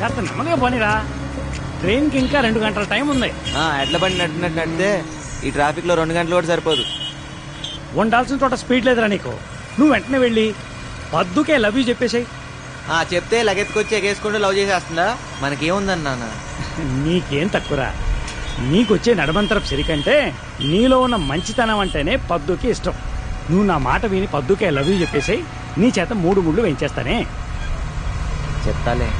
కాస్త నెమ్మదిగా పోనీరా. ట్రైన్కి ఇంకా రెండు గంటల టైం ఉంది. ఆ, ఎడ్ల బండి నడిపినట్టు నడితే ఈ ట్రాఫిక్లో రెండు గంటలు కూడా సరిపోదు. ఉండాల్సిన చోట స్పీడ్ లేదురా నీకు. నువ్వు వెంటనే వెళ్ళి పద్దుకే లవ్ యూ చెప్పేసాయి. ఆ చెప్తే లగెత్తుకొచ్చి ఎగేసుకుంటూ లవ్ చేసేస్తుందా? మనకేముందని నాన్న? నీకేం తక్కువరా? నీకొచ్చే నడమంతరపు సిరికంటే నీలో ఉన్న మంచితనం అంటేనే పద్దుకి ఇష్టం. నువ్వు నా మాట విని పద్దుకే లవ్ యూ చెప్పేసాయి. నీ చేత మూడు ముళ్ళు వేయించేస్తానే. చెప్తాలే.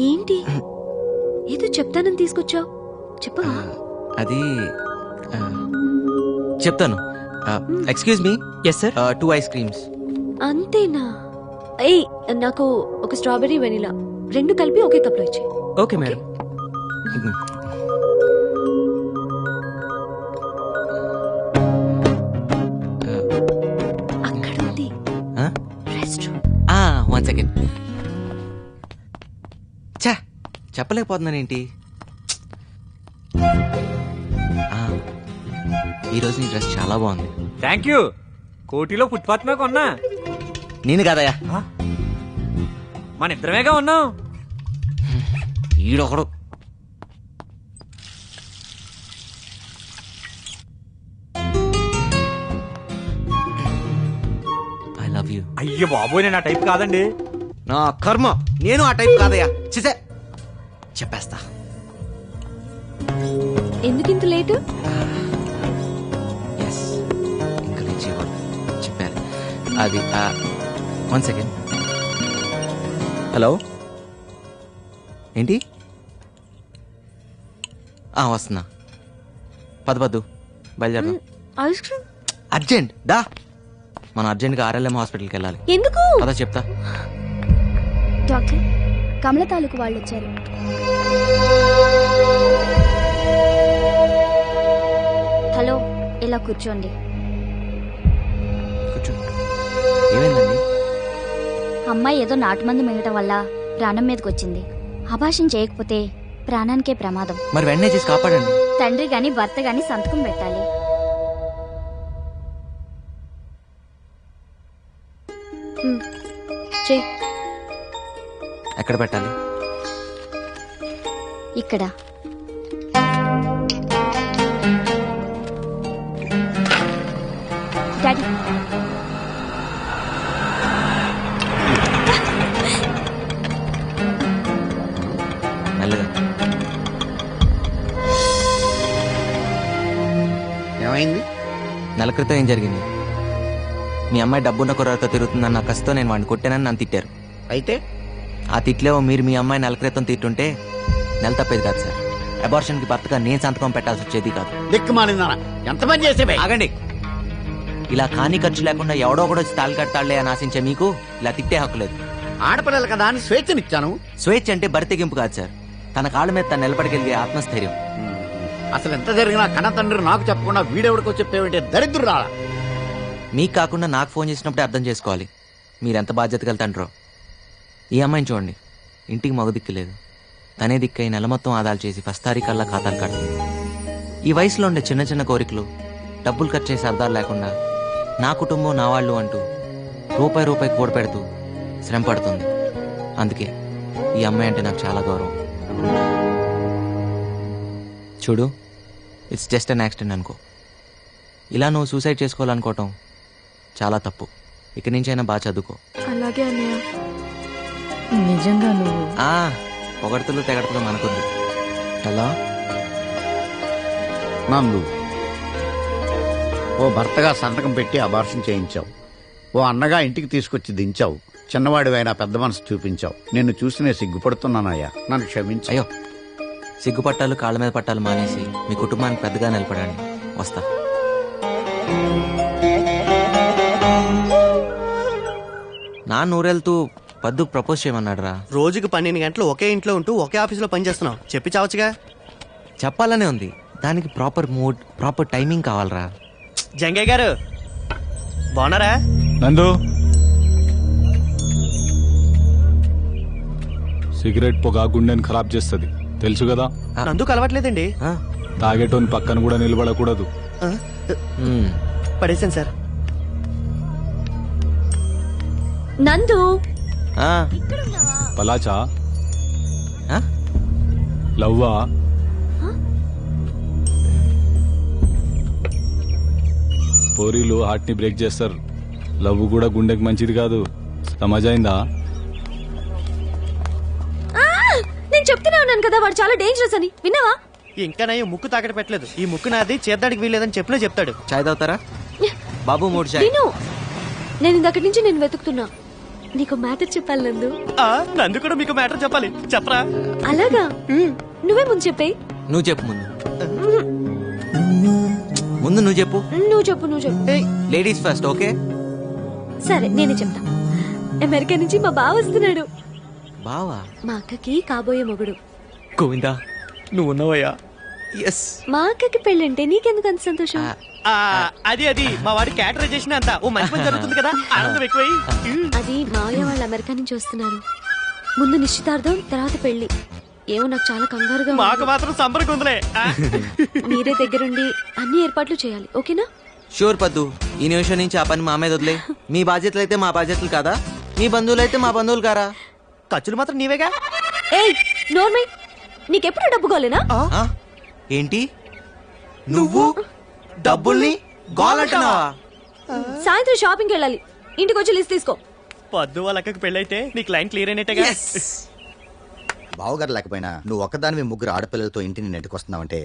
ఏంటి? ఏదో చెప్తానని తీసుకొచ్చావు? చెప్పవా అది ఆ, చెప్తాను. Excuse me? Yes sir two ice creams అంతేనా? ఏయ్ నాకు ఒక స్ట్రాబెరీ వెనిలా. రెండు కలిపి ఒకే కప్లో ఇచ్చే ఓకే మేడం. అక్కడ ఉంది. రెస్ట్ రూమ్ వన్ సెకండ్ చా చెప్పలేకపోతున్నాను ఏంటి ఈరోజు నీ డ్రెస్ చాలా బాగుంది. థ్యాంక్ యూ కోటిలో ఫుట్పాత్ మీద కొన్నా. నేను కాదయ్యా. మన ఇద్దరమేగా ఉన్నాం. ఈడొకడు. ఐ లవ్ యూ అయ్యో బాబోయ్ నేను ఆ టైప్ కాదండి. నా కర్మ. నేను ఆ టైప్ కాదయ్యా. చిసే. చెప్పేస్తా. ఎందుకు ఇంత లేటు? ఎస్ ఇంకా లేచేవాడు చెప్పారు అది వన్ సెకండ్ హలో? ఏంటి? వస్తున్నా. పద పద్దు బయలుదేరదాం. Ice cream? అర్జెంట్ దా. మనం అర్జెంట్గా ఆర్ఎల్ఎం హాస్పిటల్కి వెళ్ళాలి. ఎందుకు? పద చెప్తా. డాక్టర్ కమల తాలూకు వాళ్ళు వచ్చారు హలో ఇలా కూర్చోండి. కూర్చో. ఏమైందండి? అమ్మాయి ఏదో నాటుమందు మింగటం వల్ల ప్రాణం మీదకి వచ్చింది అభాషం చేయకపోతే ప్రాణానికే ప్రమాదం. మరి వెంటనే చేసి కాపాడండి. తండ్రి గాని భర్త గాని సంతకం పెట్టాలి. ఎక్కడ పెట్టాలి? ఇక్కడ. నెల క్రితం ఏం జరిగింది? మీ అమ్మాయి డబ్బున్న కుర్రతో తిరుగుతుందన్న కసితో నేను వాడిని కొట్టానని నన్ను తిట్టారు. అయితే? ఆ తిట్లేవో మీరు మీ అమ్మాయి నెల క్రితం తిట్టుంటే నెల తప్పేది కాదు సార్. అబార్షన్కి భర్తగా నేను సంతకం పెట్టాల్సి వచ్చేది కాదు. ఎంత పని చేసేవే? ఆగండి. ఇలా కాని ఖర్చు లేకుండా ఎవడో ఒకడు వచ్చి తాళి కడతాడులే అని ఆశించే మీకు ఇలా తిట్టే హక్కు లేదు. ఆడపిల్లలు కదా అని స్వేచ్ఛనిచ్చాను. స్వేచ్ఛ అంటే బరి తెగింపు కాదు సార్. తన కాళ్ళ మీద తను నిలబడగలిగే ఆత్మస్థైర్యం. అసలు ఎంత జరిగినా కన్న తండ్రి నాకు చెప్పకుండా వీడెవడికో చెప్పేవంటే దరిద్రురాల? మీకు కాకుండా నాకు ఫోన్ చేసినప్పుడే అర్థం చేసుకోవాలి. మీరెంత బాధ్యత వెళ్తాండ్రో ఈ అమ్మాయిని చూడండి. ఇంటికి మగ దిక్కు లేదు. తనే దిక్కై నెల మొత్తం ఆదాలు చేసి ఫస్ట్ తారీఖల్లా ఖాతాలు కడుతుంది. ఈ వయసులో ఉండే చిన్న చిన్న కోరికలు డబ్బులు ఖర్చు చేసే అర్థాలు లేకుండా నా కుటుంబం నా వాళ్ళు అంటూ రూపాయి రూపాయి కూడ పెడుతూ శ్రమ పడుతుంది. అందుకే ఈ అమ్మాయి అంటే నాకు చాలా గౌరవం. చూడు. ఇట్స్ జస్ట్ అన్ యాక్సిడెంట్ అనుకో. ఇలా నువ్వు సూసైడ్ చేసుకోవాలనుకోవటం చాలా తప్పు. ఇక నుంచైనా బాగా చదువుకో. అలాగే అన్నయ్య. నిజంగా నువ్వు? ఆ పొగడతలు తెగడతలు మనకొద్దు. హలో నందు ఓ భర్తగా సంతకం పెట్టి అబార్షన్ చేయించావు. ఓ అన్నగా ఇంటికి తీసుకొచ్చి దించావు. చిన్నవాడివైనా పెద్ద మనసు చూపించావు. నిన్ను చూసి నేను సిగ్గుపడుతున్నానయ్యా. నన్ను క్షమించు. అయ్యో సిగ్గుపట్టాలు కాళ్ళ మీద పట్టాలు మానేసి మీ కుటుంబానికి పెద్దగా నిలబడండి. వస్తా. నా నూరెళ్తూ పద్దు ప్రపోజ్ చేయమన్నాడు రా రోజుకి పన్నెండు గంటలు ఒకే ఇంట్లో ఉంటూ ఒకే ఆఫీసులో పనిచేస్తున్నావు. చెప్పి చావచ్చుగా. చెప్పాలనే ఉంది. దానికి ప్రాపర్ మూడ్ ప్రాపర్ టైమింగ్ కావాలరా. జంగయ్య గారు బాగున్నారా? నందు. సిగరెట్ పొగ గుండెని ఖరాబ్ చేస్తుంది. తెలుసు కదా? నందుకు అలవాట్లేదండి. ఆ, తాగేటోని పక్కన కూడా నిలబడకూడదు. పడేసాను సార్. నందు! ఆ, పలాచా? ఆ? లవ్వా? పోరీలు హార్ట్ని బ్రేక్ చేస్తారు. లవ్ కూడా గుండెకి మంచిది కాదు. సమాజైందా చెప్తూనే ఉన్నాను కదా వాడు చాలా డేంజరస్ అని. విన్నావా? ఇంకా నయ్య ముక్కు తాకట పెట్టలేదు. ఈ ముక్కు నాది చేద్దాడికి వీలేదని చెప్పినా చెప్తాడు. చాయ్ తాగుతారా? బాబు మూడు చాయ్. విను నేను ఇందక్కడి నుంచి నేను వెతుకుతున్నా. నీకు మ్యాటర్ చెప్పాలి నందు. ఆ, నందు కూడా మీకు మ్యాటర్ చెప్పాలి. చెప్పరా? అలాగా? నువ్వే ముందు చెప్పే. నువ్వు చెప్పు ముందు. ముందు నువ్వు చెప్పు. నువ్వు చెప్పు నువ్వు చెప్పు. లేడీస్ ఫస్ట్ ఓకే సరే నేనే చెప్తా. అమెరికా నుంచి మా బావ వస్తున్నాడు. బావా? మా అక్కకి కాబోయే మొగుడు. గోవిందా నువ్వు ఉన్నావయ్యా? ఎస్ మా అక్కకి పెళ్ళంటే నీకెందుకు అంత సంతోషం? ఆ, అది అది. మా వాడి క్యాటరైజేషన్ అంతా. ఓ మంచి పని జరుగుతుంది కదా? ఆనందం ఎక్కువై అది మావయ్య వాళ్ళు అమెరికా నుంచి వస్తున్నారు. ముందు నిశ్చితార్థం తర్వాత పెళ్ళి ఏమో నాకు చాలా కంగారుగా ఉంది. మాకు మాత్రం సంబరం ఉందిలే. ఆ, మీరే దగ్గరుండి అన్ని ఏర్పాట్లు చేయాలి. ఓకేనా? షూర్ పద్దు. ఈ నిమిషం నుంచి ఆ పని మా మీద వదిలే. మీ బాధ్యతలు అయితే మా బాధ్యతలు కాదా? మీ బంధువులు అయితే మా బంధువులు కారా? ఖర్చులు మాత్రం నీవేగా? ఏయ్ నోర్మై నీకెప్పుడు డబ్బు కాలేనా? ఆ? ఏంటి? నువ్వు డబ్బుల్ని గోలంటున్నావా? సాయంత్రం షాపింగ్కి వెళ్ళాలి. ఇంటికి వచ్చి లిస్ట్ తీసుకో. పద్దు వాళ్ళ అక్కకి పెళ్ళైతే నీ క్లైంట్ క్లియర్ అయినట్టుగా? బావగారు లేకపోయినా నువ్వు ఒక్కదానివి ముగ్గురు ఆడపిల్లలతో ఇంటిని నెట్టుకొస్తున్నావంటే?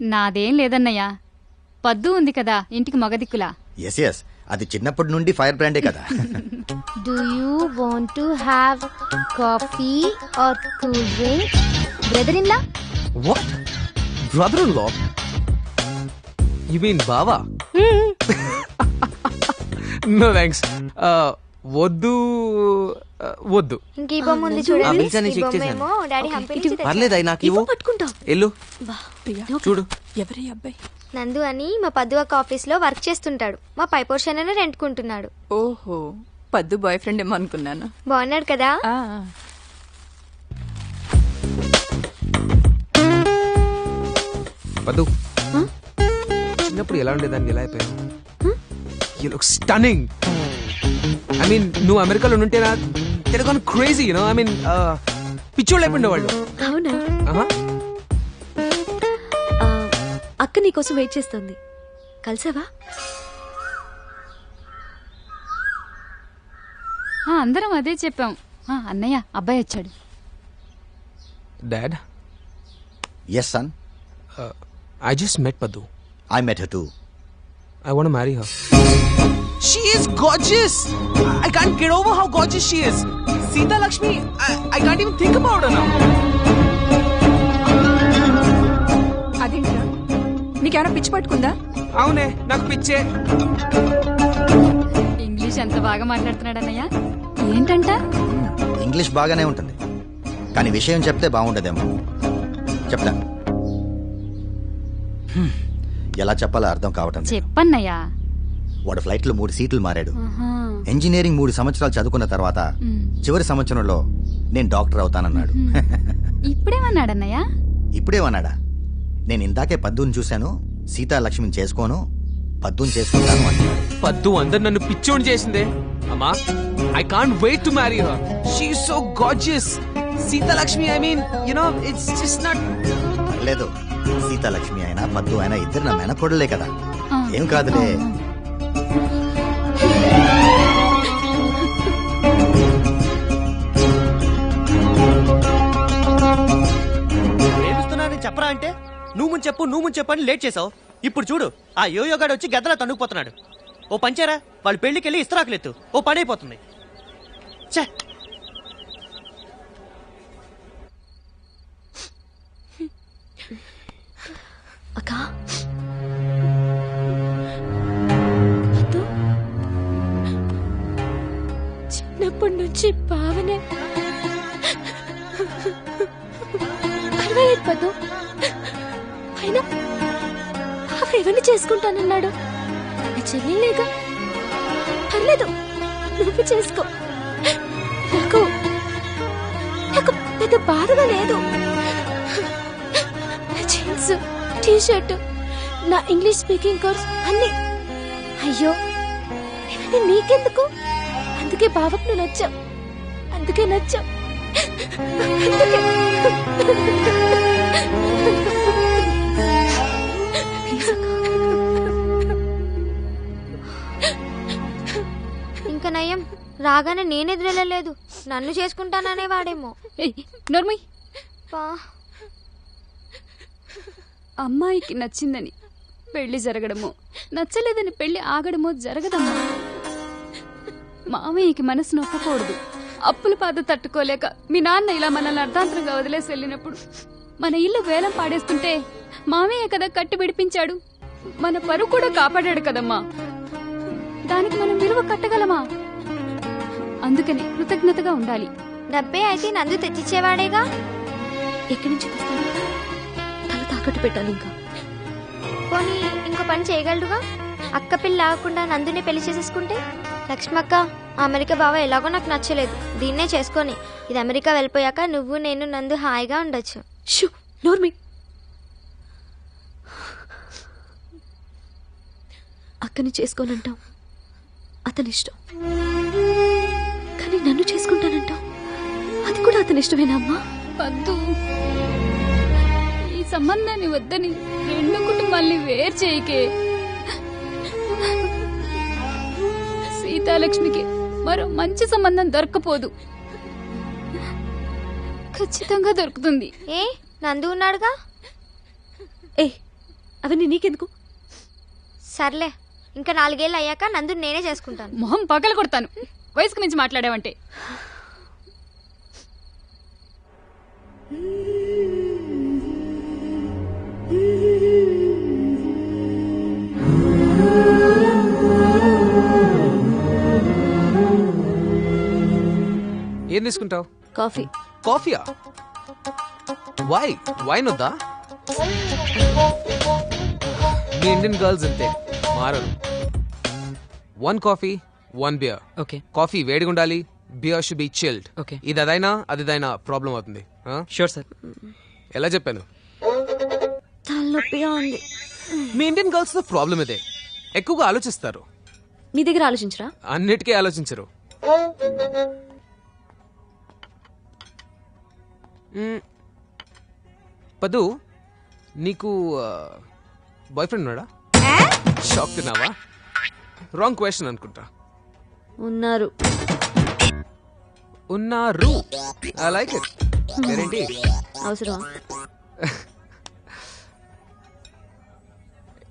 నాదేం లేదన్నయ్య. పద్దు ఉంది కదా ఇంటికి మగదిక్కులా. ఎస్ ఎస్ అది చిన్నప్పటి నుండి ఫైర్ బ్రాండే కదా. Do you want to have coffee or cool drink brother in law What? Brother-in-law? You mean బావా? నో థ్యాంక్స్ వద్దు uh, వద్దు. ఇంక బొమ్మ ఉంది చూడండి. చెక్ బొమ్మ చేశాను. పర్లేదు నాకు ఇవ్వు. పట్టుకుంటా ఎల్లు చూడు. నందు అని మా పద్దు ఒక ఆఫీస్లో వర్క్ చేస్తుంటాడు. మా పై పోర్షన్ అనే రెంట్కుంటున్నాడు. ఓహో పద్దు బాయ్ ఫ్రెండ్ ఏమో అనుకున్నాను. బాగున్నాడు కదా? పద్దు. చిన్నప్పుడు ఎలా ఉండేదాన్ని ఎలా అయిపోయావు? You look stunning I mean నువ్వు అమెరికాలో ఉంటేనా Telugu crazy you know I mean పిచ్చోళ్ళు అయిపోయిండే వాళ్ళు అవునా? అక్క నీ కోసం వెయిట్ చేస్తుంది. కలిసావా? అందరం అదే చెప్పాం. అన్నయ్య అబ్బాయి వచ్చాడు. Dad yes son I just met Padu I met her I want marry her I can't get over how gorgeous she is Sita Lakshmi I అదేంటి నీకేమైనా పిచ్చి పట్టుకుందా? అవునే నాకు పిచ్చే. ఇంగ్లీష్ ఎంత బాగా మాట్లాడుతున్నాడు అన్నయ్య? ఏంటంట? ఇంగ్లీష్ బాగానే ఉంటుంది. కానీ విషయం చెప్తే బాగుండదేమో. చెప్తా. హ్మ్. ఎలా చెప్పాలో అర్థం కావటం లేదు. చెప్పన్నయ్య. వాడు ఫ్లైట్లో మూడు సీట్లు మారాడు. ఆహా. ఇంజనీరింగ్ మూడు సంవత్సరాలు చదువుకున్న తర్వాత మ్. చివరి సంవత్సరంలో నేను డాక్టర్ అవుతానన్నాడు. ఇప్పుడేమన్నాడన్నయ్య? ఇప్పుడేమన్నాడా? నేను ఇందాకే పద్దుని చూశాను. సీతా లక్ష్మిని చేసుకోను. పద్దుని చేసుకుంటాను అంటున్నాడు పద్దు అందరు నన్ను పిచ్చోని చేసిందే. అమ్మా I can't wait to marry her she so gorgeous Sita Lakshmi I mean you know it's just not లేదు సీతా లక్ష్మి అయినా పద్దు అయినా ఇద్దరు నా మెనకొడలే కదా. ఏం కాదులే. చెప్పరా అంటే? నువ్వు ముందు చెప్పు నువ్వు ముందు చెప్పు అని లేట్ చేసావు. ఇప్పుడు చూడు ఆ యోయోగాడు వచ్చి గద్దలా తండుకుపోతున్నాడు ఓ పంచారా? వాళ్ళు పెళ్ళికి వెళ్ళి ఇస్తరాకులెత్తు. ఓ పని అయిపోతుంది. ఛే! అక్క. చిన్నప్పటి నుంచి బావ చేసుకుంటానన్నాడు. తన చెల్లెలేగా పర్లేదు నువ్వు చేసుకో. నాకు నాకు పెద్ద బాధగా లేదు. నా జీన్స్ టీ షర్ట్ నా ఇంగ్లీష్ స్పీకింగ్ కోర్స్ అన్ని. అయ్యో ఇవన్నీ నీకెందుకు? అందుకే బావకు నువ్వు నచ్చావు అందుకే నచ్చావు అందుకే. నయం రాగానే నేను ఎదురెళ్ళలేదు నన్ను చేసుకుంటాననే వాడేమో. ఏయ్ నోర్మయ్ పా. అమ్మాయికి నచ్చిందని పెళ్ళి జరగడమో నచ్చలేదని పెళ్ళి ఆగడమో జరగదమ్మా. మామయ్యకి మనసు నొప్పకూడదు అప్పుల బాధ తట్టుకోలేక మీ నాన్న ఇలా మనల్ని అర్ధాంతరంగా వదిలేసి వెళ్ళినప్పుడు మన ఇల్లు వేలం పాడేస్తుంటే మామయ్య కదా కట్టి విడిపించాడు. మన పరువు కూడా కాపాడాడు కదమ్మా. దానికి మనం విలువ కట్టగలమా? అందుకని కృతజ్ఞతగా ఉండాలి. డబ్బే అయితే నందు తెచ్చిచ్చేవాడేగా? ఎక్కడి నుంచి తెస్తాను తల తాకట్టు పెట్టాలి ఇంకా. పోనీ ఇంకో పని చేయగలడుగా? అక్క పిల్ల ఆగకుండా నందుని పెళ్ళి చేసేసుకుంటే? లక్ష్మక్క అమెరికా బావ ఎలాగో నాకు నచ్చలేదు. దీన్నే చేసుకొని ఇది అమెరికా వెళ్ళిపోయాక నువ్వు నేను నందు హాయిగా ఉండొచ్చు. షూ నోర్మి అక్కని చేసుకోనంటాం అతని ఇష్టం. అది కూడా అతని ఇష్టమేనా అమ్మా? వద్దు. ఈ సంబంధాన్ని వద్దని రెండు కుటుంబాల్ని వేరు చేయకే. సీతాలక్ష్మికి మరో మంచి సంబంధం దొరకపోదు ఖచ్చితంగా దొరుకుతుంది. ఏ? నందు ఉన్నాడుగా? ఏ అవన్నీ నీకెందుకు? సర్లే ఇంకా నాలుగేళ్ళు అయ్యాక నందు నేనే చేసుకుంటాను. మొహం పగల కొడతాను వయసుకు మించి మాట్లాడావంటే. ఏం తీసుకుంటావు? కాఫీ. కాఫీయా? వై వైన్ వద్దా మీ ఇండియన్ గర్ల్స్ అంతే మారరు. One coffee one beer okay coffee వేడిగా ఉండాలి beer should be chilled okay ఇది అదైనా అదిదైనా ప్రాబ్లం అవుతుంది? షూర్ సార్ ఎలా చెప్పాను? తలనొప్పిగా ఉంది. మీ ఇండియన్ గర్ల్స్తో ప్రాబ్లం ఇదే. ఎక్కువగా ఆలోచిస్తారు. నీ దగ్గర ఆలోచించరా? అన్నిటికీ ఆలోచించరు. పదు నీకు బాయ్ ఫ్రెండ్ ఉన్నాడా? షాక్ తిన్నావా? రాంగ్ క్వశ్చన్ అనుకుంటా. ఉన్నారు. ఉన్నారు. ఐ లైక్ ఇట్ పేరేంటి అవసరమా?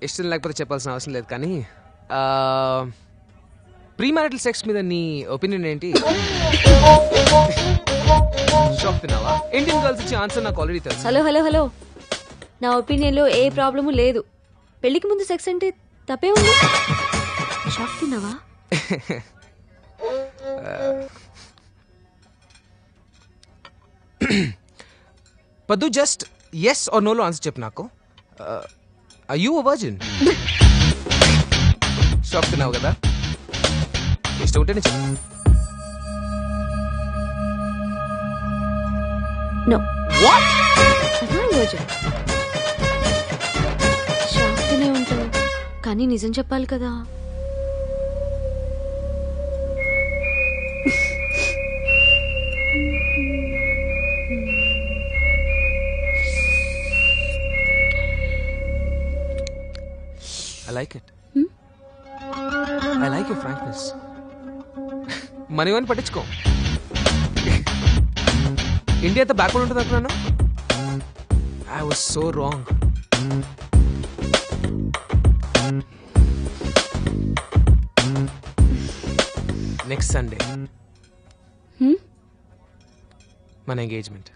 ఇష్టం లేకపోతే చెప్పాల్సిన అవసరం లేదు కానీ ప్రీ మ్యారిటల్ సెక్స్ మీద నీ ఒపీనియన్ ఏంటి? షాక్ తిన్నావా? ఇండియన్ గర్ల్స్ ఇచ్చే ఆన్సర్ నాకు ఆల్రెడీ తెలుసు. Hello hello hello. నా ఒపీనియన్లో ఏ ప్రాబ్లము లేదు. పెళ్ళికి ముందు సెక్స్ అంటే తప్పే ఉంది. షాక్ తిన్నావా? పద్దు జస్ట్ ఎస్ ఆర్ నోలో ఆన్సర్ చెప్పు నాకు. ఐ యూ వర్జిన్ షాక్ తిన్నావు కదా? ఇష్టం ఉంటేనే చెప్పు నో వాట్ షాక్ తినే ఉంటావు. కానీ నిజం చెప్పాలి కదా. Like it I like you frankness money అని పట్టించుకో. ఇండియా అంతా బ్యాక్వర్డ్ ఉంటుంది అనుకున్నాను I was so wrong next Sunday Hmm? మన ఎంగేజ్మెంట్